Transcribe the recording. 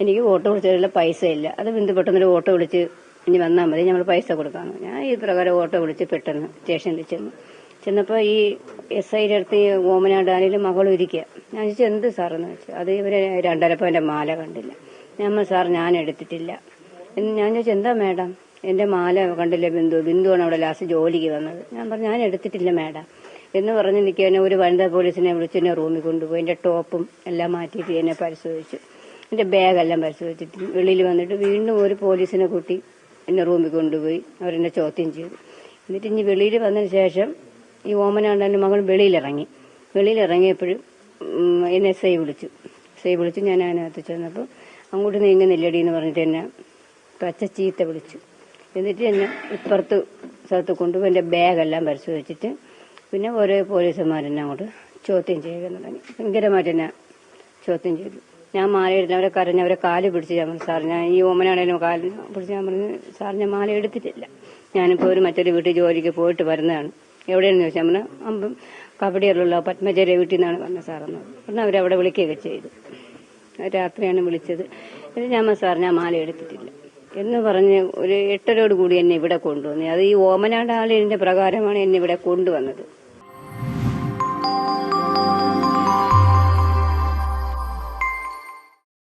എനിക്ക് ഓട്ടോ വിളിച്ചതിലുള്ള പൈസ ഇല്ല. അത് ബിന്ദു പെട്ടെന്നൊരു ഓട്ടോ വിളിച്ച് ഇനി വന്നാൽ മതി. ഞങ്ങൾ പൈസ കൊടുക്കാമെന്ന് ഞാൻ ഈ പ്രകാരം ഓട്ടോ വിളിച്ച് പെട്ടെന്ന് സ്റ്റേഷനിൽ ചെന്നു. ചെന്നപ്പോൾ ഈ എസ് ഐയുടെ അടുത്ത് ഈ ഓമനാടാനിലും മകളും ഇരിക്കുക. ഞാൻ ചോദിച്ചു എന്ത് സാറെന്ന് വെച്ചു? അത് ഇവർ രണ്ടരപ്പം എന്റെ മാല കണ്ടില്ല. ഞാൻ സാർ ഞാൻ എടുത്തിട്ടില്ല. എന്ന് ഞാൻ ചോദിച്ചു എന്താ മേഡം? എന്റെ മാല കണ്ടില്ല ബിന്ദു? ബിന്ദുവാണ് അവിടെ ലാസ്റ്റ് ജോലിക്ക് വന്നത്. ഞാൻ പറഞ്ഞു ഞാൻ എടുത്തിട്ടില്ല മേഡം. എന്ന് പറഞ്ഞ് നിൽക്കുക ഒരു വനിതാ പോലീസിനെ വിളിച്ച് എന്നെ റൂമിൽ കൊണ്ടുപോയി. എന്റെ ടോപ്പും എല്ലാം മാറ്റിയിട്ട് എന്നെ പരിശോധിച്ചു. എന്റെ ബാഗെല്ലാം പരിശോധിച്ചിട്ട് വെളിയിൽ വന്നിട്ട് വീണ്ടും ഒരു പോലീസിനെ കൂട്ടി എന്നെ റൂമിൽ കൊണ്ടുപോയി. അവരെന്നെ ചോദ്യം ചെയ്തു. എന്നിട്ട് ഇനി വെളിയിൽ വന്നതിന് ശേഷം ഈ ഓമനാണ്ടന്റെ മകൾ വെളിയിലിറങ്ങി. വെളിയിലിറങ്ങിയപ്പോഴും എന്നെ എസ് ഐ വിളിച്ചു. എസ് ഐ വിളിച്ചു ഞാൻ അതിനകത്ത് ചെന്നപ്പോൾ അങ്ങോട്ട് നീങ്ങുന്നില്ലടി എന്ന് പറഞ്ഞിട്ട് എന്നെ പച്ച ചീത്ത വിളിച്ചു. എന്നിട്ട് എന്നെ ഇപ്പുറത്ത് സ്ഥലത്ത് കൊണ്ടുപോയി എന്റെ ബാഗെല്ലാം പരിശോധിച്ചിട്ട് പിന്നെ ഓരോ പോലീസുമാരെന്നെ അങ്ങോട്ട് ചോദ്യം ചെയ്യുക തുടങ്ങി. ഭയങ്കരമായിട്ട് എന്നെ ചോദ്യം ചെയ്തു. ഞാൻ മാല എടുത്ത് അവരെ കരഞ്ഞ് അവരെ കാൽ പിടിച്ച് ഞാൻ പറഞ്ഞു സാർ ഞാൻ ഈ ഓമനാണേലും കാൽ പിടിച്ച് ഞാൻ പറഞ്ഞു സാർ ഞാൻ മാല എടുത്തിട്ടില്ല. ഞാനിപ്പോൾ ഒരു മറ്റൊരു വീട്ടിൽ ജോലിക്ക് പോയിട്ട് വരുന്നതാണ്. എവിടെയാണെന്ന് ചോദിച്ചാൽ പറഞ്ഞു അമ്പം കബഡിയിലുള്ള പത്മചേരി വീട്ടിൽ നിന്നാണ് പറഞ്ഞത് സാറെന്ന് പറഞ്ഞാൽ അവരവിടെ വിളിക്കുകയൊക്കെ ചെയ്തു. രാത്രിയാണ് വിളിച്ചത്. എന്നിട്ട് ഞാൻ പറഞ്ഞു, സാർ ഞാൻ മാല എടുത്തിട്ടില്ല. എന്ന് പറഞ്ഞ് ഒരു എട്ടരോട് കൂടി എന്നെ ഇവിടെ കൊണ്ടുവന്നു. അത് ഈ ഓമനാട് ആളിന്റെ പ്രകാരമാണ് എന്നെ ഇവിടെ കൊണ്ടുവന്നത്.